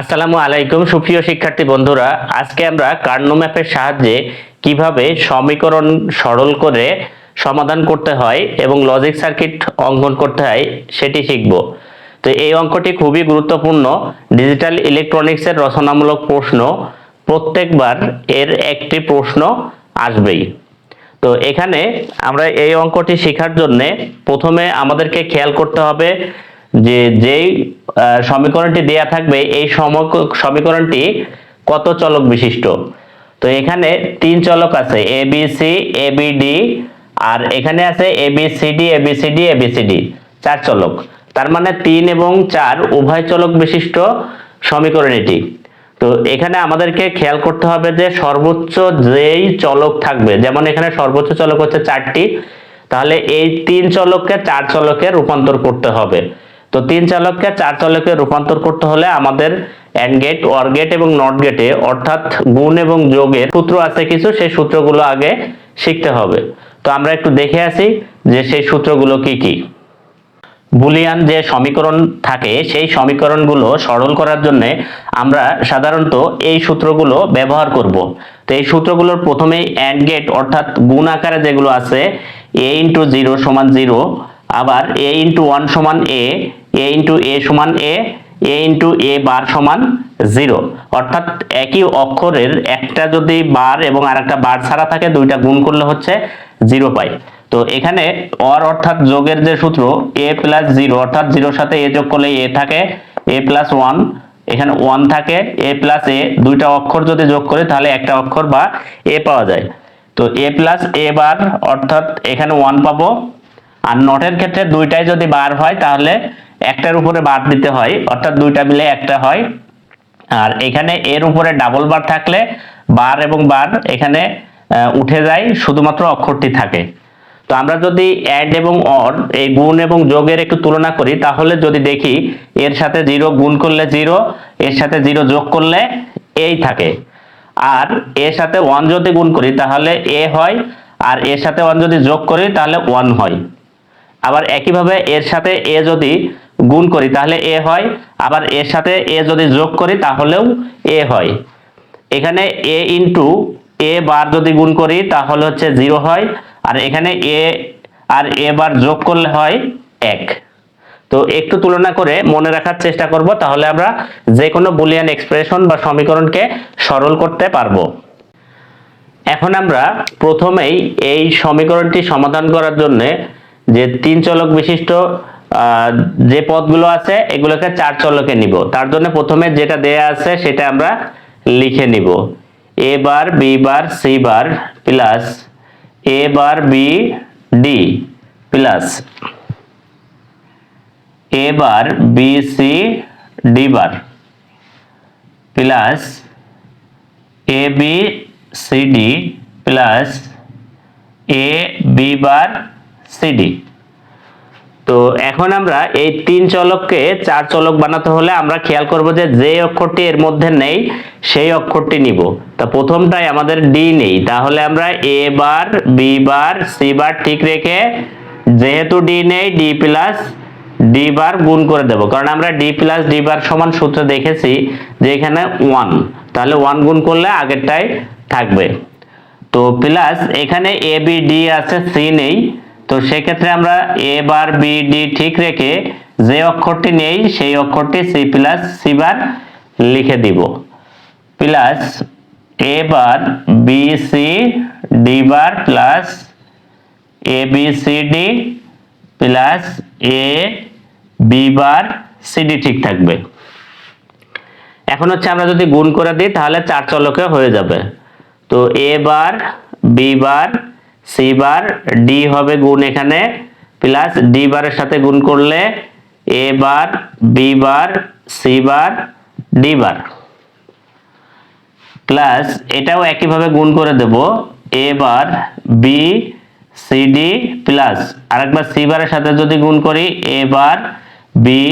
আসসালামু আলাইকুম, সুপ্রিয় শিক্ষার্থী বন্ধুরা। আজকে আমরা কার্নো ম্যাপের সাহায্যে কীভাবে সমীকরণ সরল করে সমাধান করতে হয় এবং লজিক সার্কিট অঙ্কন করতে হয় সেটি শিখব। তো এই অঙ্কটি খুবই গুরুত্বপূর্ণ। ডিজিটাল ইলেকট্রনিক্সের রচনামূলক প্রশ্ন, প্রত্যেকবার এর একটি প্রশ্ন আসবেই। তো এখানে আমরা এই অঙ্কটি শেখার জন্যে প্রথমে আমাদেরকে খেয়াল করতে হবে যে যেই সমীকরণটি দেয়া থাকবে, এই সমক- সমীকরণটি কত চলক বিশিষ্ট? তো এখানে তিন চলক আছে A B C A B D আর এখানে আছে A B C D A B C D A B C D চার চলক। তার মানে তিন এবং চার উভয় চলক বিশিষ্ট সমীকরণ এটি তো এখানে আমাদেরকে খেয়াল করতে হবে যে সর্বোচ্চ যেই চলক থাকবে, যেমন এখানে সর্বোচ্চ চলক হচ্ছে চারটি, তাহলে এই তিন চলককে চার চলকে রূপান্তর করতে হবে। তো তিন চলককে চার চলকে রূপান্তর করতে হলে আমাদের অ্যান্ড গেট অর গেট এবং নট গেটে অর্থাৎ গুণ এবং যোগের সূত্র আছে কিছু, সেই সূত্রগুলো আগে শিখতে হবে। তো আমরা একটু দেখে আসি যে সেই সূত্রগুলো কি কি। বুলিয়ান যে সমীকরণ থাকে, সেই সমীকরণগুলো সরল করার জন্য আমরা সাধারণত এই সূত্রগুলো ব্যবহার করব। তো এই সূত্রগুলোর প্রথমেই অ্যান্ড গেট অর্থাৎ গুণ আকারে যেগুলো আছে এ ইন্টু জিরো সমান জিরো আবার এ ইন্টু ওয়ান সমান এ এ ইন্টু এ সমান এ এ ইন্টু এ বার সমান জিরো অর্থাৎ একই অক্ষরের একটা যদি বার এবং আরেকটা বার ছাড়া থাকে, দুইটা গুণ করলে হচ্ছে জিরো পাই। তো এখানে অর অর্থাৎ যোগের যে সূত্র এ প্লাস জিরো অর্থাৎ জিরোর সাথে এ যোগ করলে এ থাকে এ প্লাস ওয়ান এখানে ওয়ান থাকে এ প্লাস এ দুইটা অক্ষর যদি যোগ করি, তাহলে একটা অক্ষর বা এ পাওয়া যায়। তো এ প্লাস এ বার, অর্থাৎ এখানে ওয়ান পাবো। আর নটের ক্ষেত্রে দুইটাই যদি বার হয়, তাহলে একটার উপরে বার দিতে হয়, অর্থাৎ দুইটা মিলে একটা হয়। আর এখানে এর উপরে ডাবল বার থাকলে বার এবং বার এখানে উঠে যায়, শুধুমাত্র অক্ষরটি থাকে। তো আমরা যদি অ্যাড এবং অর এই গুণ এবং যোগের একটু তুলনা করি, তাহলে যদি দেখি এর সাথে জিরো গুণ করলে জিরো এর সাথে জিরো যোগ করলে এই থাকে। আর এর সাথে ওয়ান যদি গুণ করি, তাহলে এ হয়, আর এর সাথে ওয়ান যদি যোগ করি, তাহলে ওয়ান হয়। আবার একইভাবে এর সাথে এ যদি গুণ করি, তাহলে এ হয়। আবার এর সাথে এ যদি যোগ করি, তাহলেও এ হয়। এখানে এ ইন্টু এ বার যদি গুণ করি, তাহলে হচ্ছে জিরো হয়। আর এখানে এ আর এ বার যোগ করলে হয় এক। তো একটু তুলনা করে মনে রাখার চেষ্টা করব, তাহলে আমরা যে কোনো বুলিয়ান এক্সপ্রেশন বা সমীকরণকে সরল করতে পারব। এখন আমরা প্রথমেই এই সমীকরণটি সমাধান করার জন্য যে তিন চলক বিশিষ্ট যে পদগুলো আছে, এগুলোকে চার চলকে নিব। তার জন্য প্রথমে যেটা দেয়া আছে, সেটা আমরা লিখে নিব। A bar B bar C bar plus A bar B D plus A bar B C D bar plus A B C D plus A B bar C D তো এখন আমরা এই তিন চলককে চার চলক বানাতে হলে আমরা খেয়াল করব যে যে অক্ষরটি এর মধ্যে নেই, সেই অক্ষরটি নিব। তা প্রথমটাই আমাদের ডি নেই। তাহলে আমরা এ বার বি বার সি বার ঠিক রেখে যেহেতু ডি নেই ডি প্লাস ডি বার গুণ করে দেব। কারণ আমরা ডি প্লাস ডি বার সমান সূত্র দেখেছি যে এখানে ওয়ান তাহলে ওয়ান গুণ করলে আগেরটাই থাকবে। তো প্লাস এখানে এ বি ডি আছে সি নেই। তো সেক্ষেত্রে আমরা এ বার বি ডি ঠিক রেখে যে অক্ষরটি নেই, সেই অক্ষরটি সি প্লাস সি বার লিখে দিব। Plus A bar B C D bar plus A B C D plus A B bar C D ঠিক থাকবে। এখন হচ্ছে আমরা যদি গুণ করে দিই, তাহলে চার চলকে হয়ে যাবে। তো A bar B bar C bar D হবে গুণ এখানে প্লাস ডি বারের সাথে গুণ করলে A bar B bar C bar D bar plus এটাও একইভাবে গুণ করে দেব A bar B C D plus আরেকবার সি বারের সাথে যদি গুণ করি A bar B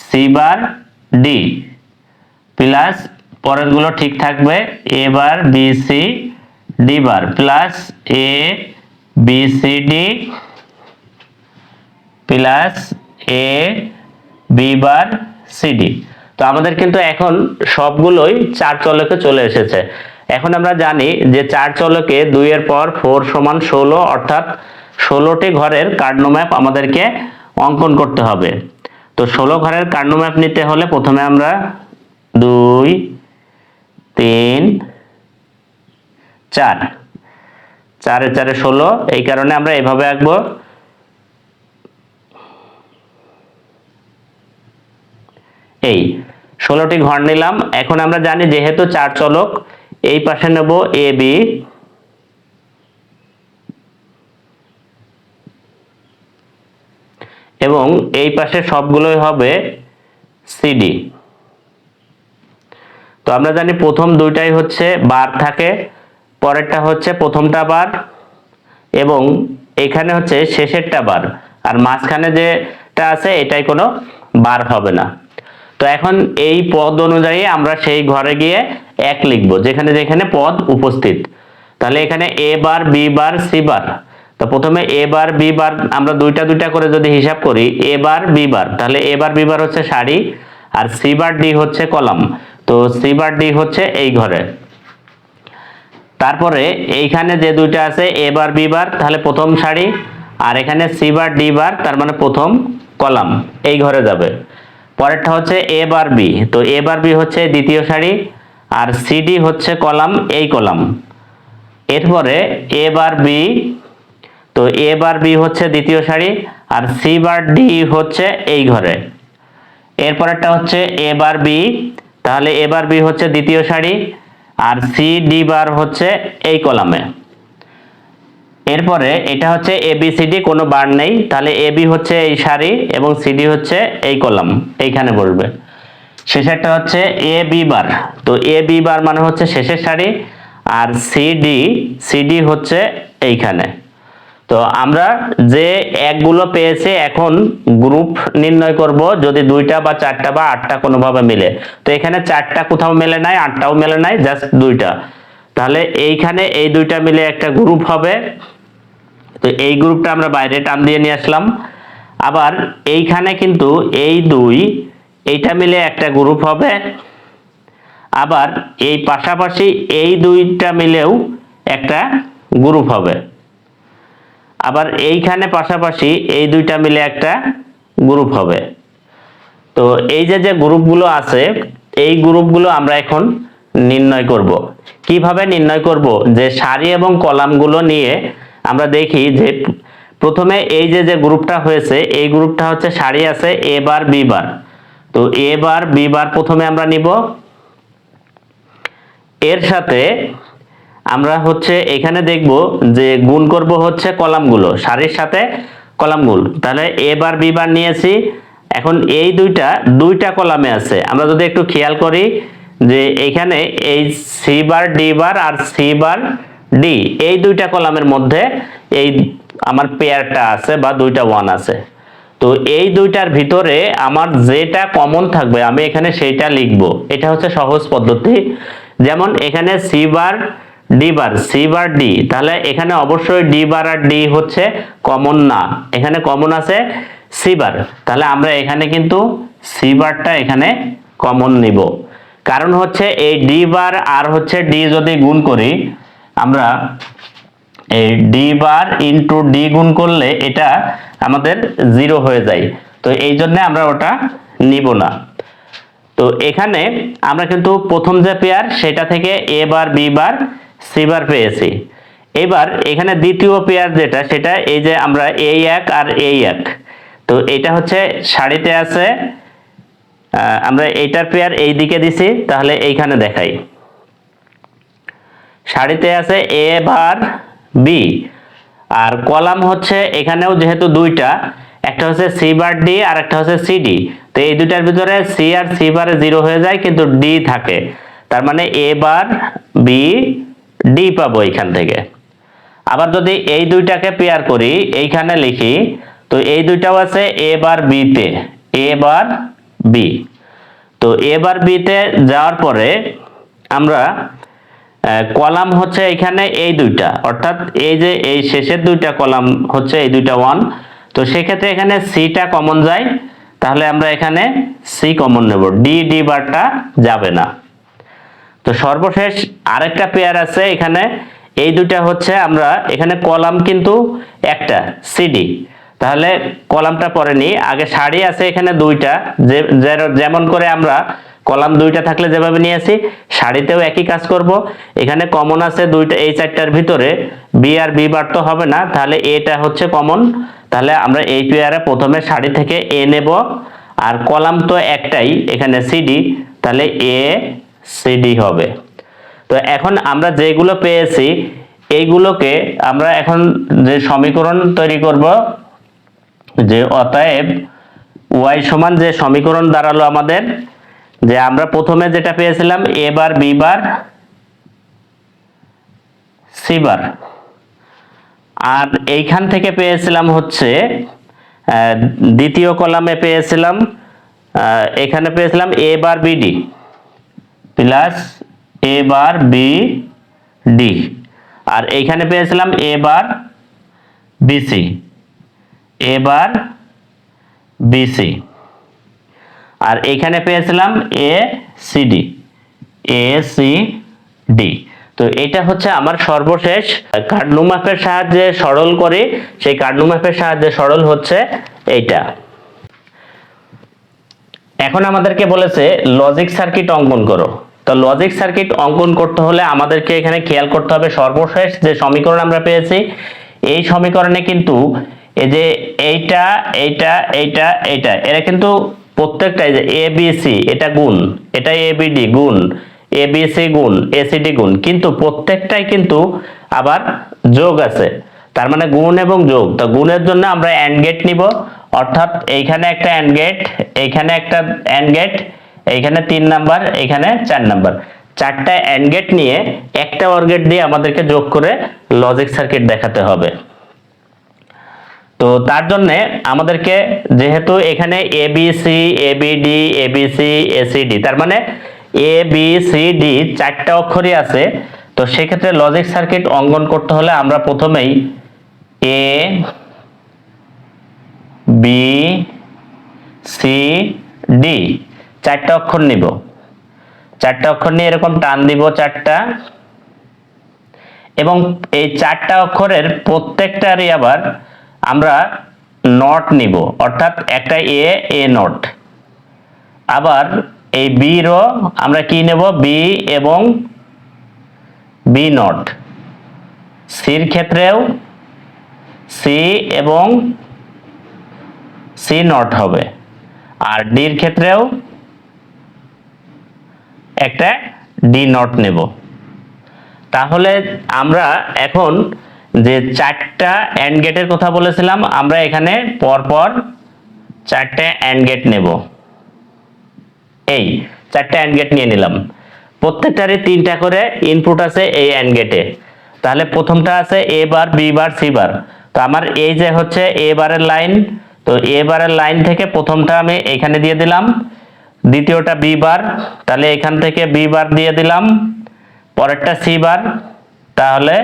C bar D plus পরেরগুলো ঠিক থাকবে A bar B C D bar plus A B C D plus A B bar C D তো আমাদের কিন্তু এখন সবগুলোই চার চলকে চলে এসেছে। এখন আমরা জানি যে চার চলকে দুইয়ের পর ফোর সমান ষোলো, অর্থাৎ ষোলোটি ঘরের কার্ডনো ম্যাপ আমাদেরকে অঙ্কন করতে হবে। তো ষোলো ঘরের কার্ডনো ম্যাপ নিতে হলে প্রথমে আমরা দুই, তিন চার। চারে চারে ষোলো, এই কারণে আমরা এভাবে আঁকবো। এই, ষোলোটি ঘর নিলাম। এখন আমরা জানি যেহেতু চার চলক, এই পাশে নেব এ, বি। এবং এই পাশে সবগুলোই হবে সিডি তো আমরা জানি প্রথম দুইটাই হচ্ছে বার থাকে। পরেরটা হচ্ছে প্রথমটা বার এবং এখানে হচ্ছে শেষেরটা বার। আর মাঝখানে যেটা আছে, এটাই কোনো বার হবে না। তো এখন এই পদ অনুযায়ী আমরা সেই ঘরে গিয়ে এক লিখব, যেখানে যেখানে পদ উপস্থিত। তাহলে এখানে এ বার, বি বার, সি বার। তো প্রথমে এ বার, বি বার, আমরা দুইটা দুইটা করে যদি হিসাব করি, এ বার, বি বার, তাহলে এ বার, বি বার হচ্ছে সারি আর সি বার, ডি হচ্ছে কলাম। তো সি বার, ডি হচ্ছে এই ঘরে। তারপরে এইখানে যে দুইটা আছে, এ বার, বি বার, তাহলে প্রথম সারি, আর এখানে সি বার, ডি বার, তার মানে প্রথম কলাম, এই ঘরে যাবে। পরেরটা হচ্ছে এ বার, বি, তো এ বার, বি হচ্ছে দ্বিতীয় সারি, আর সিডি হচ্ছে কলাম, এই কলাম। এরপরে এ বার, বি, তো এ বার, বি হচ্ছে দ্বিতীয় সারি, আর সি বার, ডি হচ্ছে এই ঘরে। এরপরেরটা হচ্ছে এ বার, বি, তাহলে এ বার, বি হচ্ছে দ্বিতীয় সারি আর সি ডি বার হচ্ছে এই কলামে। এরপরে এটা হচ্ছে এ বি সি ডি কোনো বার নেই, তাহলে এ বি হচ্ছে এই সারি এবং সিডি হচ্ছে এই কলাম, এইখানে বসবে। শেষেরটা হচ্ছে এ বি বার তো এ বি বার মানে হচ্ছে শেষের সারি, আর সি সিডি সিডি হচ্ছে এইখানে। তো আমরা যে একগুলো পেয়েছি এখন গ্রুপ নির্ণয় করব যদি দুইটা বা চারটা বা আটটা কোনোভাবে মিলে। তো এখানে চারটা কোথাও মেলে নাই, আটটাও মেলে নাই জাস্ট দুইটা। তাহলে এইখানে এই দুইটা মিলে একটা গ্রুপ হবে। তো এই গ্রুপটা আমরা বাইরে টান দিয়ে নিয়ে আসলাম। আবার এইখানে কিন্তু এই দুই, এইটা মিলে একটা গ্রুপ হবে। আবার এই পাশাপাশি এই দুইটা মিলেও একটা গ্রুপ হবে। আবার এইখানে পাশাপাশি এই দুইটা মিলে একটা গ্রুপ হবে। তো এই যে যে গ্রুপগুলো আছে, এই গ্রুপগুলো আমরা এখন নির্ণয় করব। কীভাবে নির্ণয় করব? যে সারি এবং কলামগুলো নিয়ে আমরা দেখি যে প্রথমে এই যে যে গ্রুপটা হয়েছে, এই গ্রুপটা হচ্ছে সারি আছে এ বার, বি বার। তো এ বার, বি বার প্রথমে আমরা নিব। এর সাথে আমরা হচ্ছে এখানে দেখব যে গুণ করব হচ্ছে কলামগুলো, সারির সাথে কলামগুলো। তাহলে এ বার বি বার নিয়েছি। এখন এই দুইটা দুইটা কলামে আছে। আমরা যদি একটু খেয়াল করি যে এখানে এই সি বার ডি বার আর সি বার ডি, এই দুইটা কলামের মধ্যে এই আমার পেয়ারটা আছে বা দুইটা ওয়ান আছে। তো এই দুইটার ভিতরে আমার যেটা কমন থাকবে, আমি এখানে সেইটা লিখব। এটা হচ্ছে সহজ পদ্ধতি। যেমন এখানে C bar D bar C bar D তাহলে এখানে অবশ্যই ডি বার আর ডি হচ্ছে কমন না। এখানে কমন আছে সি বার তাহলে আমরা এখানে কিন্তু সি বারটা এখানে কমন নিব। কারণ হচ্ছে এই ডি বার আর হচ্ছে ডি যদি গুণ করি, আমরা এই ডি বার ইন্টু ডি গুণ করলে এটা আমাদের জিরো হয়ে যায়। তো এই জন্য আমরা ওটা নিব না। তো এখানে আমরা কিন্তু প্রথম যে পেয়ার সেটা থেকে এ বার বি বার সি বার পেয়েছি। এবার এখানে দ্বিতীয় পেয়ার যেটা, সেটা এই যে আমরা এই এক আর এই এক। তো এটা হচ্ছে সারিতে আছে আমরা এইটার পেয়ার এই দিকে দিছি, তাহলে এইখানে দেখাই। সারিতে আছে এ বার বি আর কলাম হচ্ছে এখানেও যেহেতু দুইটা, একটা হচ্ছে সি বার ডি আর একটা হচ্ছে সি ডি তো এই দুইটার ভিতরে সি আর সি বারে জিরো হয়ে যায়, কিন্তু ডি থাকে। তার মানে এ বার বি ডি পাবো এখান থেকে। আবার যদি এই দুইটাকে পেয়ার করি, এইখানে লিখি, তো এই দুইটাও আছে এ বার বিতে এ বার বি তো এ বার বিতে যাওয়ার পরে আমরা কলাম হচ্ছে এখানে এই দুইটা। অর্থাৎ এই যে এই শেষের দুইটা কলাম হচ্ছে এই দুইটা ওয়ান তো সেক্ষেত্রে এখানে সিটা কমন যায়। তাহলে আমরা এখানে সি কমন নেব। ডি ডি বারটা যাবে না। তো সর্বশেষ আরেকটা পেয়ার আছে এখানে। এই দুটা হচ্ছে আমরা এখানে কলাম কিন্তু একটা সিডি তাহলে কলামটা পরে নি আগে শাড়ি আছে এখানে দুইটা। যেমন করে আমরা কলাম দুইটা থাকলে যেভাবে নিয়ে আসি শাড়িতেও একই কাজ করব। এখানে কমন আছে দুইটা, এই চারটার ভিতরে। বি আর বি বার তো হবে না। তাহলে এটা হচ্ছে কমন তাহলে আমরা এই পেয়ারে প্রথমে শাড়ি থেকে এ নেব। আর কলাম তো একটাই, এখানে সিডি তাহলে এ সিডি হবে। তো এখন আমরা যেগুলো পেয়েছি, এইগুলোকে আমরা এখন যে সমীকরণ তৈরি করব, যে অতএব ওয়াই সমান যে সমীকরণ দাঁড়াল আমাদের, যে আমরা প্রথমে যেটা পেয়েছিলাম A bar B bar C বার। আর এইখান থেকে পেয়েছিলাম হচ্ছে দ্বিতীয় কলামে পেয়েছিলাম এখানে পেয়েছিলাম A bar B D plus A bar B D আর এইখানে পেয়েছিলাম A bar BC A bar BC আর এইখানে পেয়েছিলাম A C D A C D তো এটা হচ্ছে আমার সর্বশেষ কার্ডনু ম্যাপের সাহায্যে সরল করে, সেই কার্ডনু ম্যাপের সাহায্যে সরল হচ্ছে এইটা। এখন আমাদেরকে বলেছে লজিক সার্কিট অঙ্কন করো। তো লজিক সার্কিট অঙ্কন করতে হলে আমাদেরকে এখানে খেয়াল করতে হবে সর্বশেষ যে সমীকরণ আমরা পেয়েছি, এই সমীকরণে কিন্তু এই যে এইটা এইটা এইটা এইটা এরা কিন্তু প্রত্যেকটাই যে এ বি এটা গুণ এটা এ বি গুণ এ বি সি গুণ এ সি ডি গুণ, কিন্তু প্রত্যেকটাই কিন্তু আবার যোগ আছে। তার মানে গুণ এবং যোগ, তো গুণের জন্য আমরা অ্যান্ড গেট নিব, অর্থাৎ এইখানে একটা অ্যান্ড গেট এইখানে একটা অ্যান্ড গেট এইখানে তিন নাম্বার, এইখানে চার নাম্বার। চারটা অ্যান্ড গেট নিয়ে একটা অর গেট দিয়ে আমাদেরকে যোগ করে লজিক সার্কিট দেখাতে হবে। তো তার জন্য আমাদেরকে যেহেতু এখানে A B C A B D A B C A C D তার মানে এ বি সি ডি চারটা অক্ষরই আছে, তো সেক্ষেত্রে লজিক সার্কিট অঙ্কন করতে হলে আমরা প্রথমেই এ বি সি ডি চারটা অক্ষর নিব। চারটা অক্ষর নিয়ে এরকম টান দিব চারটা। এবং এই চারটা অক্ষরের প্রত্যেকটারই আবার আমরা নট নিব, অর্থাৎ একটা এ এ নট আবার এই বি বিরও আমরা কি নেব? বি এবং বি নট সির ক্ষেত্রেও সি এবং সি নট হবে। আর ডির ক্ষেত্রেও একটা ডি নট নেব। তাহলে আমরা এখন যে চারটা অ্যান্ড গেটের কথা বলেছিলাম, আমরা এখানে পরপর চারটে অ্যান্ড গেট নেব। এই চারটে অ্যান্ড গেট নিয়ে নিলাম। প্রত্যেকটারই তিনটা করে ইনপুট আছে এই অ্যান্ড গেটে তাহলে প্রথমটা আছে এ বার বি বার সি বার। তো আমার এই যে হচ্ছে এ বারের লাইন তো এ বারের লাইন থেকে প্রথমটা আমি এখানে দিয়ে দিলাম। দ্বিতীয়টা বি বার তাহলে এখান থেকে বি বার দিয়ে দিলাম। পরেরটা সি বার তাহলে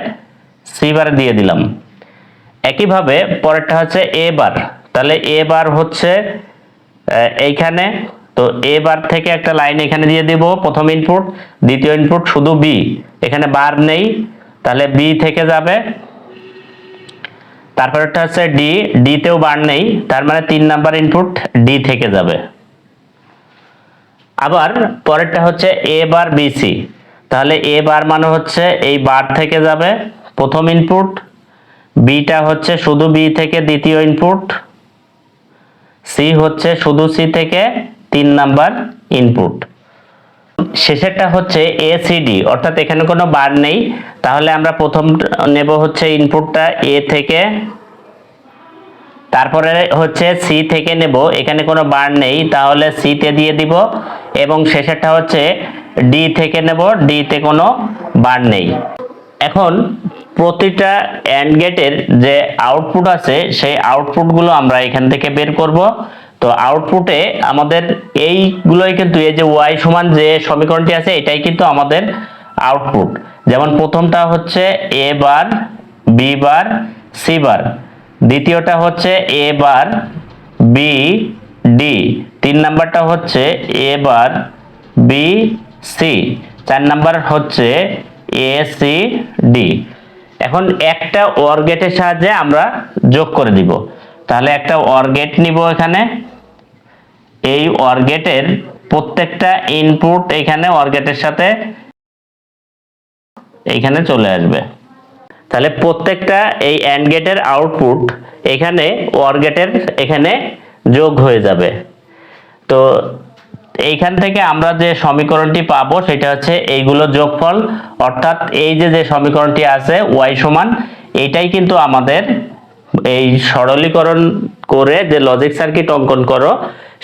সি বার দিয়ে দিলাম। একইভাবে পরেরটা হচ্ছে এ বার তাহলে এ বার হচ্ছে এইখানে। তো এ বার থেকে একটা লাইন এখানে দিয়ে দিব, প্রথম ইনপুট দ্বিতীয় ইনপুট শুধু বি এখানে বার নেই। তাহলে বি থেকে যাবে। তারপরেরটা হচ্ছে ডি ডি তেও বার নেই, তার মানে তিন নাম্বার ইনপুট ডি থেকে যাবে। আবার পরেরটা হচ্ছে এ বার বিসি তাহলে এ বার মানে হচ্ছে এই বার থেকে যাবে প্রথম ইনপুট বিটা হচ্ছে শুধু বি থেকে দ্বিতীয় ইনপুট সি হচ্ছে শুধু সি থেকে তিন নাম্বার ইনপুট শেষেরটা হচ্ছে এ এসিডি অর্থাৎ এখানে কোনো বার নেই। তাহলে আমরা প্রথম নেব হচ্ছে ইনপুটটা এ থেকে তারপরে হচ্ছে সি থেকে নেব, এখানে কোনো বার নেই, তাহলে সিতে দিয়ে দিব, এবং শেষেরটা হচ্ছে ডি থেকে নেব ডিতে কোনো বার নেই। এখন প্রতিটা অ্যান্ড গেটের যে আউটপুট আছে, সেই আউটপুটগুলো আমরা এখান থেকে বের করব। তো আউটপুটে আমাদের এইগুলোই কিন্তু, এই যে ওয়াই সমান যে সমীকরণটি আছে, এটাই কিন্তু আমাদের আউটপুট যেমন প্রথমটা হচ্ছে A bar B bar C বার। দ্বিতীয়টা হচ্ছে এ বার বি ডি তিন নাম্বারটা হচ্ছে এ বার বি সি চার নাম্বার হচ্ছে এ সি ডি এখন একটা অর গেটের সাহায্যে আমরা যোগ করে দিব। তাহলে একটা অর গেট নিব এখানে। এই অর গেটের প্রত্যেকটা ইনপুট এখানে অর গেটের সাথে এইখানে চলে আসবে। তাহলে প্রত্যেকটা এই অ্যান্ড গেটের আউটপুট এখানে ওয়ার গেটের এখানে যোগ হয়ে যাবে। তো এইখান থেকে আমরা যে সমীকরণটি পাবো সেটা হচ্ছে এইগুলো যোগফল, অর্থাৎ এই যে যে সমীকরণটি আছে ওয়াই সমান, এটাই কিন্তু আমাদের এই সরলীকরণ করে যে লজিক সার্কিট অঙ্কন করো,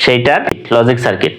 সেইটার লজিক সার্কিট